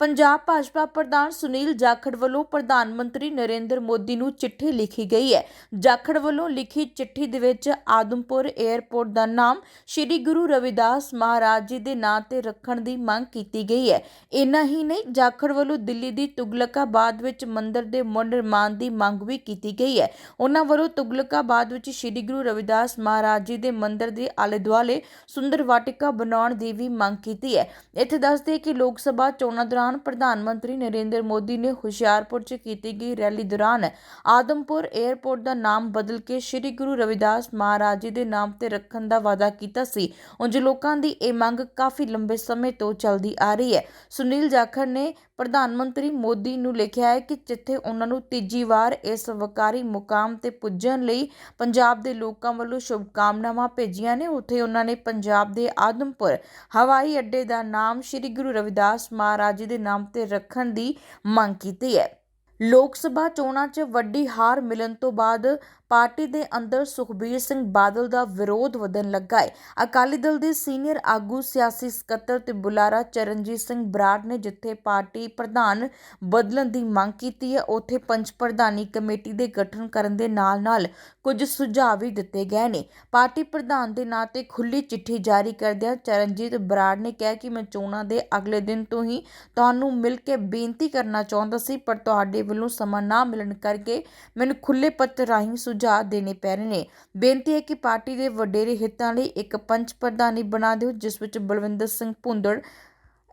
ਪੰਜਾਬ ਭਾਜਪਾ ਪ੍ਰਧਾਨ ਸੁਨੀਲ ਜਾਖੜ ਵੱਲੋਂ ਪ੍ਰਧਾਨ ਮੰਤਰੀ ਨਰਿੰਦਰ ਮੋਦੀ ਨੂੰ ਚਿੱਠੀ ਲਿਖੀ ਗਈ ਹੈ। ਜਾਖੜ ਵੱਲੋਂ ਲਿਖੀ ਚਿੱਠੀ ਦੇ ਵਿੱਚ ਆਦਮਪੁਰ 에ਅਰਪੋਰਟ ਦਾ ਨਾਮ, ਸ੍ਰੀ ਗੁਰੂ ਰਵਿਦਾਸ ਮਹਾਰਾਜ ਜੀ ਦੇ ਨਾਂ ਤੇ ਰੱਖਣ ਦੀ ਮੰਗ ਕੀਤੀ ਗਈ ਹੈ। ਇੰਨਾ ਹੀ ਨਹੀਂ, ਜਾਖੜ ਵੱਲੋਂ ਦਿੱਲੀ ਦੀ ਤੁਗਲਕਾਬਾਦ ਵਿੱਚ ਮੰਦਿਰ ਦੇ ਮੁੜ ਨਿਰਮਾਣ ਦੀ ਮੰਗ ਵੀ ਕੀਤੀ ਗਈ ਹੈ। ਉਹਨਾਂ ਵੱਲੋਂ ਤੁਗਲਕਾਬਾਦ ਵਿੱਚ ਸ੍ਰੀ ਗੁਰੂ ਰਵਿਦਾਸ ਮਹਾਰਾਜ ਜੀ ਦੇ ਮੰਦਿਰ ਦੇ ਆਲੇ ਦੁਆਲੇ ਸੁੰਦਰ ਵਾਟਿਕਾ ਬਣਾਉਣ ਦੀ ਵੀ ਮੰਗ ਕੀਤੀ ਹੈ। ਇੱਥੇ ਦੱਸਦੇ ਕਿ ਲੋਕ ਸਭਾ ਚੋਣਾਂ ਦੌਰਾਨ ਪ੍ਰਧਾਨ ਮੰਤਰੀ ਨਰਿੰਦਰ ਮੋਦੀ ਨੇ ਹੁਸ਼ਿਆਰਪੁਰ 'ਚ ਕੀਤੀ ਗਈ ਰੈਲੀ ਦੌਰਾਨ ਆਦਮਪੁਰ 에ਅਰਪੋਰਟ ਦਾ ਨਾਮ ਬਦਲ ਕੇ ਸ੍ਰੀ ਗੁਰੂ ਰਵਿਦਾਸ ਮਹਾਰਾਜ ਜੀ ਦੇ ਨਾਮ ਤੇ ਰੱਖਣ ਦਾ ਵਾਅਦਾ ਕੀਤਾ ਸੀ। ਉਂਝ ਲੋਕਾਂ ਦੀ ਇਹ ਮੰਗ ਕਾਫੀ ਲੰਬੇ ਸਮੇਂ ਤੋਂ ਚੱਲਦੀ ਆ ਰਹੀ ਹੈ। ਸੁਨੀਲ ਜਾਖੜ ਨੇ ਪ੍ਰਧਾਨ ਮੰਤਰੀ ਮੋਦੀ ਨੂੰ ਲਿਖਿਆ ਹੈ ਕਿ ਜਿੱਥੇ ਉਹਨਾਂ ਨੂੰ ਤੀਜੀ ਵਾਰ ਇਸ ਵਕਾਰੀ ਮੁਕਾਮ ਤੇ ਪੁੱਜਣ ਲਈ ਪੰਜਾਬ ਦੇ ਲੋਕਾਂ ਵੱਲੋਂ ਸ਼ੁਭਕਾਮਨਾਵਾਂ ਭੇਜੀਆਂ ਨੇ, ਉੱਥੇ ਉਹਨਾਂ ਨੇ ਪੰਜਾਬ ਦੇ ਆਦਮਪੁਰ, ਹਵਾਈ ਅੱਡੇ ਦਾ ਨਾਮ ਸ੍ਰੀ ਗੁਰੂ ਰਵਿਦਾਸ ਮਹਾਰਾਜ ਜੀ ਦੇ ਨਾਮ ਤੇ ਰੱਖਣ ਦੀ ਮੰਗ ਕੀਤੀ ਹੈ। ਲੋਕ ਸਭਾ ਚੋਣਾਂ 'ਚ ਵੱਡੀ ਹਾਰ ਮਿਲਣ ਤੋਂ ਬਾਅਦ ਪਾਰਟੀ ਦੇ ਅੰਦਰ ਸੁਖਬੀਰ ਸਿੰਘ ਬਾਦਲ ਦਾ ਵਿਰੋਧ ਵਧਣ ਲੱਗਾ ਹੈ। ਅਕਾਲੀ ਦਲ ਦੇ ਸੀਨੀਅਰ ਆਗੂ ਸਿਆਸੀ ਸਕੱਤਰ ਤੇ ਬੁਲਾਰਾ ਚਰਨਜੀਤ ਸਿੰਘ ਬਰਾੜ ਨੇ ਜਿੱਥੇ ਪਾਰਟੀ ਪ੍ਰਧਾਨ ਬਦਲਣ ਦੀ ਮੰਗ ਕੀਤੀ ਹੈ, ਉੱਥੇ ਪੰਜ ਪ੍ਰਧਾਨੀ ਕਮੇਟੀ ਦੇ ਗਠਨ ਕਰਨ ਦੇ ਨਾਲ-ਨਾਲ ਕੁਝ ਸੁਝਾਅ ਵੀ ਦਿੱਤੇ ਗਏ ਨੇ। ਪਾਰਟੀ ਪ੍ਰਧਾਨ ਦੇ ਨਾਂ ਤੇ ਖੁੱਲੀ ਚਿੱਠੀ ਜਾਰੀ ਕਰਦਿਆਂ ਚਰਨਜੀਤ ਬਰਾੜ ਨੇ ਕਿਹਾ ਕਿ ਮੈਂ ਚੋਣਾਂ ਦੇ ਅਗਲੇ ਦਿਨ ਤੋਂ ਹੀ ਤੁਹਾਨੂੰ ਮਿਲ ਕੇ ਬੇਨਤੀ ਕਰਨਾ ਚਾਹੁੰਦਾ ਸੀ, ਪਰ ਤੁਹਾਡੇ ਵੱਲੋਂ ਸਮਾਂ ਨਾ ਮਿਲਣ ਕਰਕੇ ਮੈਨੂੰ ਖੁੱਲੇ ਪੱਤਰ ਰਾਹੀਂ ਸੁਝਾਅ ਦੇਣੇ ਪੈ ਰਹੇ ਨੇ। ਬੇਨਤੀ ਹੈ ਕਿ ਪਾਰਟੀ ਦੇ ਵਡੇਰੇ ਹਿੱਤਾਂ ਲਈ ਇੱਕ ਪੰਚ ਪ੍ਰਧਾਨੀ ਬਣਾ ਦਿਓ, ਜਿਸ ਵਿੱਚ Balwinder Singh Bhundar,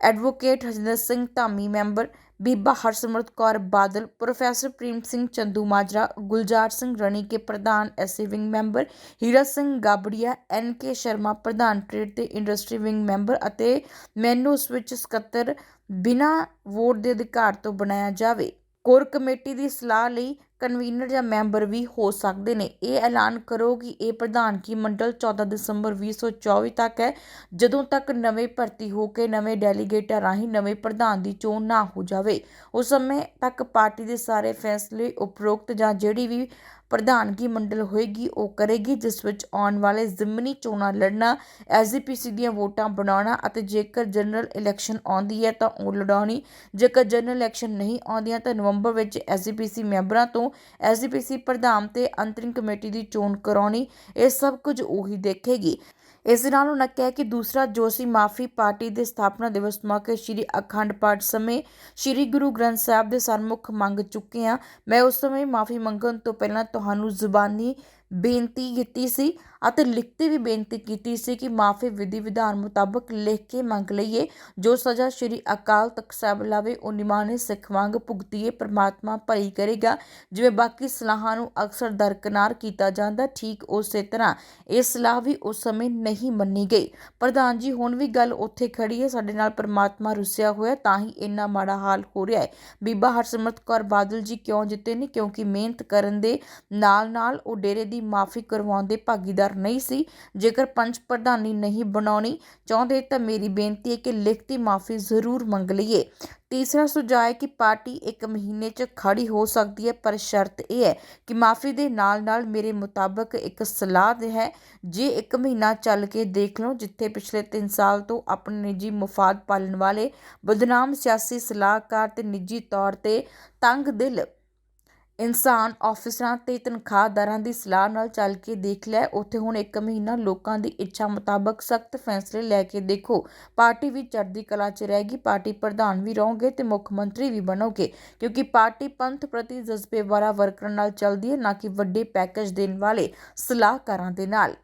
advocate Harjinder Singh Dhami member, Biba Harsimrat Kaur Badal, professor Prem Singh Chandu Majra, Gulzar Singh Ranike ਪ੍ਰਧਾਨ SA wing member, Hira Singh Gabria, N K Sharma ਪ੍ਰਧਾਨ ਟ੍ਰੇਡ ਤੇ ਇੰਡਸਟਰੀ ਵਿੰਗ ਮੈਂਬਰ ਅਤੇ ਮੈਨੂੰ ਉਸ ਵਿੱਚ ਸਕੱਤਰ ਬਿਨਾਂ vote ਦੇ ਅਧਿਕਾਰ ਤੋਂ ਬਣਾਇਆ ਜਾਵੇ। ਕੋਰ ਕਮੇਟੀ ਦੀ ਸਲਾਹ ਲਈ ਕਨਵੀਨਰ ਜਾਂ ਮੈਂਬਰ ਵੀ ਹੋ ਸਕਦੇ ਨੇ। ਇਹ ਐਲਾਨ ਕਰੋ ਕਿ ਇਹ ਪ੍ਰਧਾਨਗੀ ਮੰਡਲ 14 ਦਸੰਬਰ 2024 ਤੱਕ ਹੈ, ਜਦੋਂ ਤੱਕ ਨਵੇਂ ਭਰਤੀ ਹੋ ਕੇ ਨਵੇਂ ਡੈਲੀਗੇਟਾਂ ਰਾਹੀਂ ਨਵੇਂ ਪ੍ਰਧਾਨ ਦੀ ਚੋਣ ਨਾ ਹੋ ਜਾਵੇ। ਉਸ ਸਮੇਂ ਤੱਕ ਪਾਰਟੀ ਦੇ ਸਾਰੇ ਫੈਸਲੇ ਉਪਰੋਕਤ ਜਾਂ ਜਿਹੜੀ ਵੀ ਪ੍ਰਧਾਨਗੀ ਮੰਡਲ ਹੋਏਗੀ, ਉਹ ਕਰੇਗੀ, ਜਿਸ ਵਿੱਚ ਆਉਣ ਵਾਲੇ ਜ਼ਿਮਨੀ ਚੋਣਾਂ ਲੜਨਾ ਐਸਜੀਪੀਸੀ ਦੀਆਂ ਵੋਟਾਂ ਬਣਾਉਣਾ ਅਤੇ ਜੇਕਰ ਜਨਰਲ ਇਲੈਕਸ਼ਨ ਆਉਂਦੀ ਹੈ ਤਾਂ ਉਹ ਲੜਾਉਣੀ, ਜੇਕਰ ਜਨਰਲ ਇਲੈਕਸ਼ਨ ਨਹੀਂ ਆਉਂਦੀਆਂ ਤਾਂ ਨਵੰਬਰ ਵਿੱਚ ਐਸਜੀਪੀਸੀ ਮੈਂਬਰਾਂ ਤੋਂ ਐਸਜੀਪੀਸੀ ਪ੍ਰਧਾਨ ਤੇ ਅੰਤਰਿਮ ਕਮੇਟੀ ਦੀ ਚੋਣ ਕਰਾਉਣੀ, ਇਹ ਸਭ ਕੁਝ ਉਹੀ ਦੇਖੇਗੀ। ਇਸ ਨਾਲ ਉਹਨਾਂ ਕਿਹਾ ਕਿ ਦੂਸਰਾ ਜੋ ਅਸੀਂ ਮਾਫੀ ਪਾਰਟੀ ਦੇ ਸਥਾਪਨਾ ਦਿਵਸ ਮੌਕੇ ਸ੍ਰੀ ਅਖੰਡ ਪਾਠ ਸਮੇਂ ਸ੍ਰੀ ਗੁਰੂ ਗ੍ਰੰਥ ਸਾਹਿਬ ਦੇ ਸਨਮੁਖ ਮੰਗ ਚੁੱਕੇ ਹਾਂ। ਮੈਂ ਉਸ ਸਮੇਂ ਮਾਫੀ ਮੰਗਣ ਤੋਂ ਪਹਿਲਾਂ ਤੁਹਾਨੂੰ ਜ਼ੁਬਾਨੀ ਬੇਨਤੀ ਕੀਤੀ ਸੀ ਅਤੇ ਲਿਖਤੀ ਵੀ ਬੇਨਤੀ ਕੀਤੀ ਸੀ ਕਿ ਮਾਫੀ ਵਿਧੀ ਵਿਧਾਨ ਮੁਤਾਬਕ ਲਿਖ ਕੇ ਮੰਗ ਲਈਏ। ਜੋ ਸਜ਼ਾ ਸ੍ਰੀ ਅਕਾਲ ਤਖਤ ਸਾਹਿਬ ਲਾਵੇ ਉਹ ਨਿਮਾਣੇ ਸਿੱਖ ਵਾਂਗ ਭੁਗਤੀਏ, ਪ੍ਰਮਾਤਮਾ ਭਲੀ ਕਰੇਗਾ। ਜਿਵੇਂ ਬਾਕੀ ਸਲਾਹਾਂ ਨੂੰ ਅਕਸਰ ਦਰਕਨਾਰ ਕੀਤਾ ਜਾਂਦਾ, ਠੀਕ ਉਸੇ ਤਰ੍ਹਾਂ। ਇਹ ਸਲਾਹ ਵੀ ਉਸ ਸਮੇਂ ਨਹੀਂ ਮੰਨੀ ਗਈ। ਪ੍ਰਧਾਨ ਜੀ, ਹੁਣ ਵੀ ਗੱਲ ਉੱਥੇ ਖੜੀ ਹੈ, ਸਾਡੇ ਨਾਲ ਪ੍ਰਮਾਤਮਾ ਰੁੱਸਿਆ ਹੋਇਆ, ਤਾਂ ਹੀ ਇੰਨਾ ਮਾੜਾ ਹਾਲ ਹੋ ਰਿਹਾ ਹੈ। ਬੀਬਾ ਹਰਸਿਮਰਤ ਕੌਰ ਬਾਦਲ ਜੀ ਕਿਉਂ ਜਿੱਤੇ ਨੇ? ਕਿਉਂਕਿ ਮਿਹਨਤ ਕਰਨ ਦੇ ਨਾਲ ਨਾਲ ਉਹ ਡੇਰੇ ਦੀ ਮਾਫੀ ਕਰਵਾਉਂਦੇ ਭਾਗੀਦਾਰ ਨਹੀਂ ਸੀ। ਜੇਕਰ ਪੰਚ ਪ੍ਰਧਾਨੀ ਨਹੀਂ ਬਣਾਉਣੀ ਚਾਹੁੰਦੇ ਤਾਂ ਮੇਰੀ ਬੇਨਤੀ ਹੈ ਕਿ ਲਿਖਤੀ ਮਾਫੀ ਜ਼ਰੂਰ ਮੰਗ ਲਈਏ। ਤੀਸਰਾ ਸੁਝਾਅ ਹੈ ਕਿ ਪਾਰਟੀ ਇੱਕ ਮਹੀਨੇ 'ਚ ਖੜੀ ਹੋ ਸਕਦੀ ਹੈ, ਪਰ ਸ਼ਰਤ ਇਹ ਹੈ ਕਿ ਮਾਫੀ ਦੇ ਨਾਲ-ਨਾਲ ਮੇਰੇ ਮੁਤਾਬਕ ਇੱਕ ਸਲਾਹ ਹੈ। ਜੇ ਇੱਕ ਮਹੀਨਾ ਚੱਲ ਕੇ ਦੇਖ ਲਓ, ਜਿੱਥੇ ਪਿਛਲੇ 3 ਸਾਲ ਤੋਂ ਆਪਣੇ ਨਿੱਜੀ ਮੁਫਾਦ ਪਾਲਣ ਵਾਲੇ ਬਦਨਾਮ ਸਿਆਸੀ ਸਲਾਹਕਾਰ ਤੇ ਨਿੱਜੀ ਤੌਰ ਤੇ ਤੰਗ ਦਿਲ ਇਨਸਾਨ ਆਫਿਸਰਾਂ ਤੇ ਤਨਖਾਹਦਾਰਾਂ ਦੀ ਸਲਾਹ ਨਾਲ ਚੱਲ ਕੇ ਦੇਖ ਲਿਆ ਉੱਥੇ ਹੁਣ ਇੱਕ ਮਹੀਨਾ ਲੋਕਾਂ ਦੀ ਇੱਛਾ ਮੁਤਾਬਕ ਸਖਤ ਫੈਸਲੇ ਲੈ ਕੇ ਦੇਖੋ। ਪਾਰਟੀ ਵੀ ਚੜ੍ਹਦੀ ਕਲਾ 'ਚ ਰਹੇਗੀ, ਪਾਰਟੀ ਪ੍ਰਧਾਨ ਵੀ ਰਹੋਗੇ ਤੇ ਮੁੱਖ ਮੰਤਰੀ ਵੀ ਬਣੋਗੇ, ਕਿਉਂਕਿ ਪਾਰਟੀ ਪੰਥ ਪ੍ਰਤੀ ਜਜ਼ਬੇ ਵਾਲਾ ਵਰਕਰਾਂ ਨਾਲ ਚੱਲਦੀ ਹੈ, ਨਾ ਕਿ ਵੱਡੇ ਪੈਕੇਜ ਦੇਣ ਵਾਲੇ ਸਲਾਹਕਾਰਾਂ ਦੇ ਨਾਲ।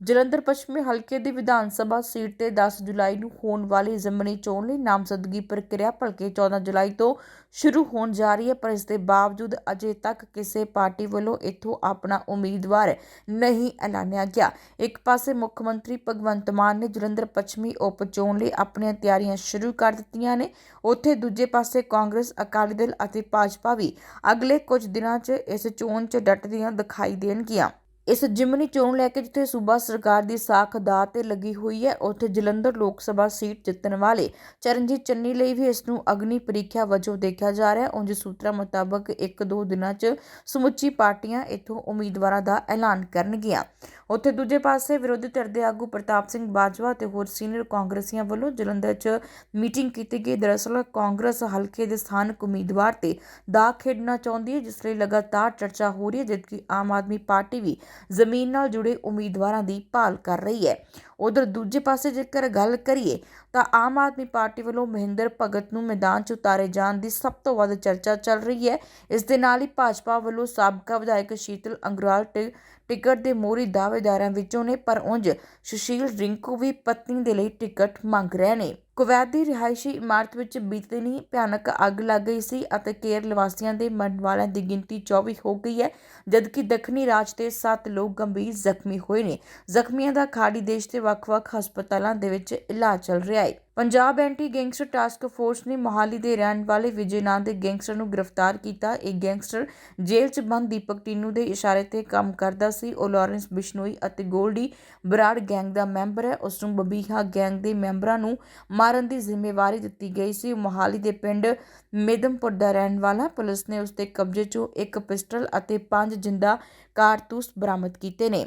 ਜਲੰਧਰ ਪੱਛਮੀ ਹਲਕੇ ਦੀ ਵਿਧਾਨ ਸਭਾ ਸੀਟ ਤੇ 10 ਜੁਲਾਈ ਨੂੰ ਹੋਣ ਵਾਲੀ ਜ਼ਿਮਨੀ ਚੋਣ ਲਈ ਨਾਮਜ਼ਦਗੀ ਪ੍ਰਕਿਰਿਆ ਭਲਕੇ 14 ਜੁਲਾਈ ਤੋਂ ਸ਼ੁਰੂ ਹੋਣ ਜਾ ਰਹੀ ਹੈ, ਪਰ ਇਸ ਦੇ ਬਾਵਜੂਦ ਅਜੇ ਤੱਕ ਕਿਸੇ ਪਾਰਟੀ ਵੱਲੋਂ ਇੱਥੋਂ ਆਪਣਾ ਉਮੀਦਵਾਰ ਨਹੀਂ ਐਲਾਨਿਆ ਗਿਆ। ਇੱਕ ਪਾਸੇ ਮੁੱਖ ਮੰਤਰੀ ਭਗਵੰਤ ਮਾਨ ਨੇ ਜਲੰਧਰ ਪੱਛਮੀ ਉਪ ਚੋਣ ਲਈ ਆਪਣੀਆਂ ਤਿਆਰੀਆਂ ਸ਼ੁਰੂ ਕਰ ਦਿੱਤੀਆਂ ਨੇ। ਉੱਥੇ ਦੂਜੇ ਪਾਸੇ ਕਾਂਗਰਸ, ਅਕਾਲੀ ਦਲ ਅਤੇ ਭਾਜਪਾ ਵੀ ਅਗਲੇ ਕੁਝ ਦਿਨਾਂ 'ਚ ਇਸ ਚੋਣ 'ਚ ਡਟਦੀਆਂ ਦਿਖਾਈ ਦੇਣਗੀਆਂ। ਇਸ ਜਿਮਨੀ ਚੋਣ ਲੈ ਕੇ ਜਿੱਥੇ ਸੂਬਾ ਸਰਕਾਰ ਦੀ ਸਾਖ ਦਾ ਤੇ ਲੱਗੀ ਹੋਈ ਹੈ, ਉੱਥੇ ਜਲੰਧਰ ਲੋਕ ਸਭਾ ਸੀਟ ਜਿੱਤਣ ਵਾਲੇ ਚਰਨਜੀਤ ਚੰਨੀ ਲਈ ਵੀ ਇਸ ਨੂੰ ਅਗਨੀ ਪ੍ਰੀਖਿਆ ਵਜੋਂ ਦੇਖਿਆ ਜਾ ਰਿਹਾ ਹੈ। ਉਂਝ ਸੂਤਰਾਂ ਮੁਤਾਬਕ ਇੱਕ ਦੋ ਦਿਨਾਂ 'ਚ ਸਮੁੱਚੀ ਪਾਰਟੀਆਂ ਇੱਥੋਂ ਉਮੀਦਵਾਰਾਂ ਦਾ ਐਲਾਨ ਕਰਨਗੀਆਂ। ਉੱਥੇ ਦੂਜੇ ਪਾਸੇ ਵਿਰੋਧੀ ਧਿਰ ਦੇ ਆਗੂ ਪ੍ਰਤਾਪ ਸਿੰਘ ਬਾਜਵਾ ਤੇ ਹੋਰ ਸੀਨੀਅਰ ਕਾਂਗਰਸੀਆਂ ਵੱਲੋਂ ਜਲੰਧਰ 'ਚ ਮੀਟਿੰਗ ਕੀਤੀ ਗਈ। ਦਰਅਸਲ ਕਾਂਗਰਸ ਹਲਕੇ ਦੇ ਸਥਾਨਕ ਉਮੀਦਵਾਰ ਤੇ ਦਾ ਖੇਡਣਾ ਚਾਹੁੰਦੀ ਹੈ, ਜਿਸ ਲਈ ਲਗਾਤਾਰ ਚਰਚਾ ਹੋ ਰਹੀ ਹੈ, ਜਦਕਿ ਆਮ ਆਦਮੀ ਪਾਰਟੀ ਵੀ ਜ਼ਮੀਨ ਨਾਲ ਜੁੜੇ ਉਮੀਦਵਾਰਾਂ ਦੀ ਭਾਲ ਕਰ ਰਹੀ ਹੈ। ਉਧਰ ਦੂਜੇ ਪਾਸੇ ਜੇਕਰ ਗੱਲ ਕਰੀਏ ਤਾਂ ਆਮ ਆਦਮੀ ਪਾਰਟੀ ਵੱਲੋਂ ਮਹਿੰਦਰ ਭਗਤ ਨੂੰ ਮੈਦਾਨ 'ਚ ਉਤਾਰੇ ਜਾਣ ਦੀ ਸਭ ਤੋਂ ਵੱਧ ਚਰਚਾ ਚੱਲ ਰਹੀ ਹੈ। ਇਸ ਦੇ ਨਾਲ ਹੀ ਭਾਜਪਾ ਵੱਲੋਂ ਸਾਬਕਾ ਵਿਧਾਇਕ ਸ਼ੀਤਲ ਅੰਗਰਾਲ ਟਿ- ਟਿਕਟ ਦੇ ਮੋਹਰੀ ਦਾਅਵੇਦਾਰਾਂ ਵਿੱਚੋਂ ਨੇ ਪਰ ਉਂਝ ਸੁਸ਼ੀਲ ਰਿੰਕੂ ਵੀ ਪਤਨੀ ਦੇ ਲਈ ਟਿਕਟ ਮੰਗ ਰਹੇ ਨੇ। ਕੁਵੈਤ ਦੀ ਰਿਹਾਇਸ਼ੀ ਇਮਾਰਤ ਵਿੱਚ ਬੀਤੇ ਦਿਨੀ ਭਿਆਨਕ ਅੱਗ ਲੱਗ ਗਈ ਸੀ ਅਤੇ ਕੇਰਲ ਵਾਸੀਆਂ ਦੇ ਮਰਨ ਵਾਲਿਆਂ ਦੀ ਗਿਣਤੀ 24 ਹੋ ਗਈ ਹੈ, ਜਦਕਿ ਦੱਖਣੀ ਰਾਜ ਦੇ 7 ਲੋਕ ਗੰਭੀਰ ਜ਼ਖਮੀ ਹੋਏ ਨੇ। ਜ਼ਖਮੀਆਂ ਦਾ ਖਾੜੀ ਦੇਸ਼ ਦੇ ਵੱਖ-ਵੱਖ ਹਸਪਤਾਲਾਂ ਦੇ ਵਿੱਚ ਇਲਾਜ ਚੱਲ ਰਿਹਾ ਹੈ। Punjab anti gangster task force ਨੇ ਮੋਹਾਲੀ ਦੇ ਰਹਿਣ ਵਾਲੇ ਵਿਜੇ ਨਾਂ ਦੇ ਗੈਂਗਸਟਰ ਨੂੰ ਗ੍ਰਿਫਤਾਰ ਕੀਤਾ। ਇਹ ਗੈਂਗਸਟਰ ਜੇਲ੍ਹ 'ਚ ਬੰਦ ਦੀਪਕ ਟੀਨੂ ਦੇ ਇਸ਼ਾਰੇ ਤੇ ਕੰਮ ਕਰਦਾ ਸੀ। ਉਹ ਲਾਰੈਂਸ ਬਿਸ਼ਨੋਈ ਅਤੇ ਗੋਲਡੀ ਬਰਾੜ ਗੈਂਗ ਦਾ ਮੈਂਬਰ ਹੈ। ਉਸ ਨੂੰ ਬਬੀਹਾ ਗੈਂਗ ਦੇ ਮੈਂਬਰਾਂ ਨੂੰ ਮਾਰਨ ਦੀ ਜ਼ਿੰਮੇਵਾਰੀ ਦਿੱਤੀ ਗਈ ਸੀ। ਮੋਹਾਲੀ ਦੇ ਪਿੰਡ ਮੇਦਮਪੁਰ ਦਾ ਰਹਿਣ ਵਾਲਾ ਪੁਲਿਸ ਨੇ ਉਸ ਦੇ ਕਬਜ਼ੇ 'ਚੋਂ ਇੱਕ ਪਿਸਟਲ ਅਤੇ ਪੰਜ ਜਿੰਦਾ ਕਾਰਤੂਸ ਬਰਾਮਦ ਕੀਤੇ ਨੇ।